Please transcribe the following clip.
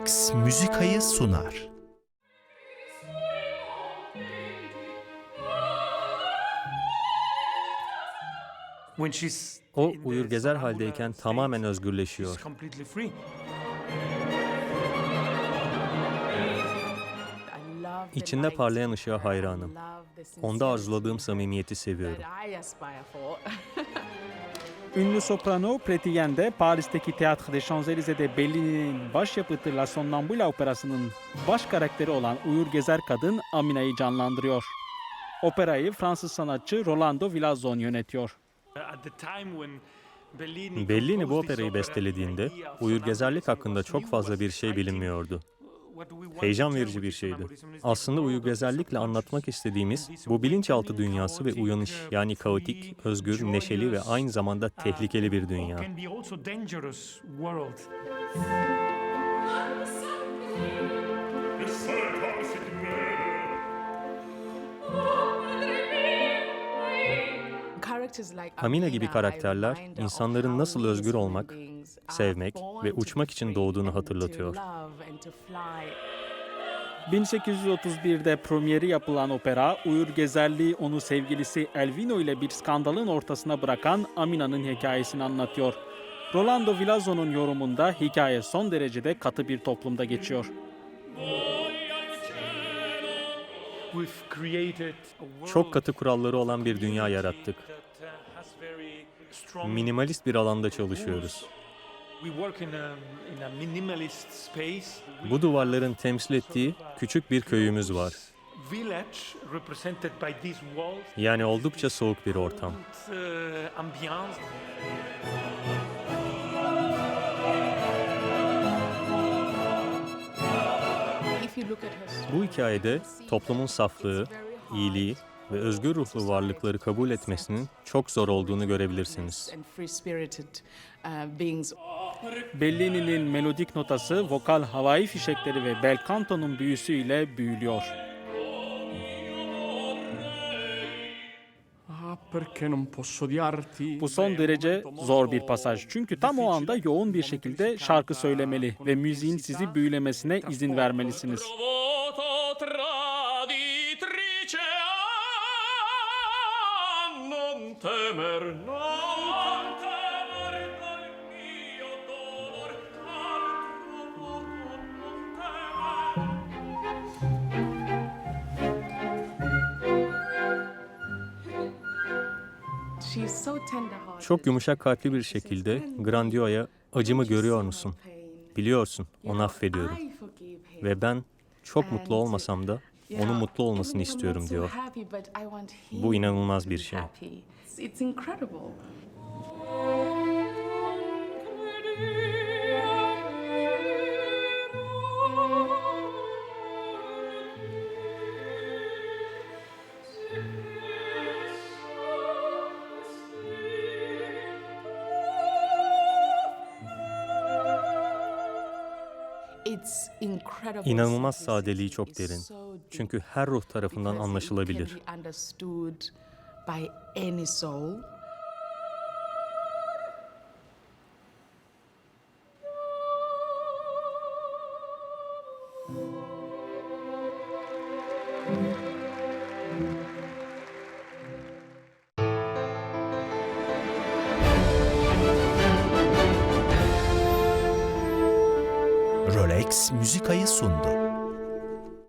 Rolex Müzikayı sunar. When she's O uyur gezer haldeyken tamamen she's özgürleşiyor. İçinde parlayan ışığa hayranım. Onda arzuladığım samimiyeti seviyorum. Ünlü soprano Pretiyen de Paris'teki Théâtre des Champs-Élysées Bellini'nin başyapıtı La Sonnambula operasının baş karakteri olan uyur gezer kadın Amina'yı canlandırıyor. Operayı Fransız sanatçı Rolando Villazon yönetiyor. Bellini, bu operayı opera, bestelediğinde the idea of uyur gezerlik sonambulism hakkında çok fazla bir şey bilinmiyordu. Heyecan verici bir şeydi. Aslında the gezerlikle anlatmak istediğimiz bu bilinçaltı dünyası ve uyanış yani kaotik, özgür, neşeli ve aynı zamanda tehlikeli bir dünya. Amina gibi karakterler insanların nasıl özgür olmak, sevmek ve uçmak için doğduğunu hatırlatıyor. 1831'de premieri yapılan opera, uyur gezerliği onu sevgilisi Elvino ile bir skandalın ortasına bırakan Amina'nın hikayesini anlatıyor. Rolando Villazon'un yorumunda hikaye son derecede katı bir toplumda geçiyor. Çok katı kuralları olan bir dünya yarattık. Minimalist bir alanda çalışıyoruz. Bu duvarların temsil ettiği küçük bir köyümüz var. village represented by these walls Yani oldukça soğuk bir ortam. Bu hikayede toplumun saflığı, iyiliği ve özgür ruhlu varlıkları kabul etmesinin çok zor olduğunu görebilirsiniz. Bellini'nin melodik notası, vokal havai fişekleri ve bel canto'nun büyüsüyle büyülüyor. Bu son derece zor bir pasaj. Çünkü tam o anda yoğun bir şekilde şarkı söylemeli ve müziğin sizi büyülemesine izin vermelisiniz. Temer, non Çok yumuşak kalpli bir şekilde Grandio'ya acımı görüyor musun? Biliyorsun, onu affediyorum. Ve ben çok mutlu olmasam da onun mutlu olmasını istiyorum diyor. Bu inanılmaz bir şey. It's incredible. İnanılmaz sadeliği çok derin. Çünkü her ruh tarafından anlaşılabilir. Rolex Müzikayı sundu.